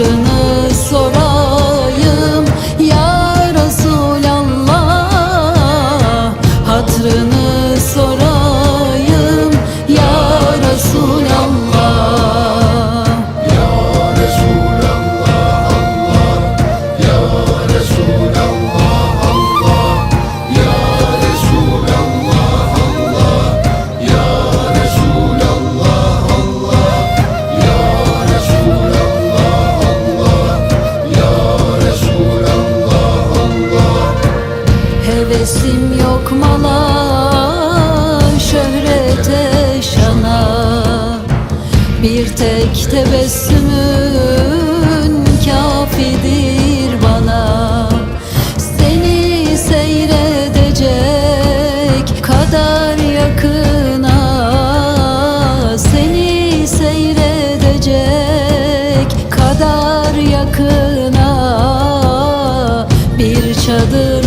sırrını sorayım Ya Resulallah Hatrını Bir tek tebessümün kafidir bana. Seni seyredecek kadar yakına. Seni seyredecek kadar yakına. Bir çadır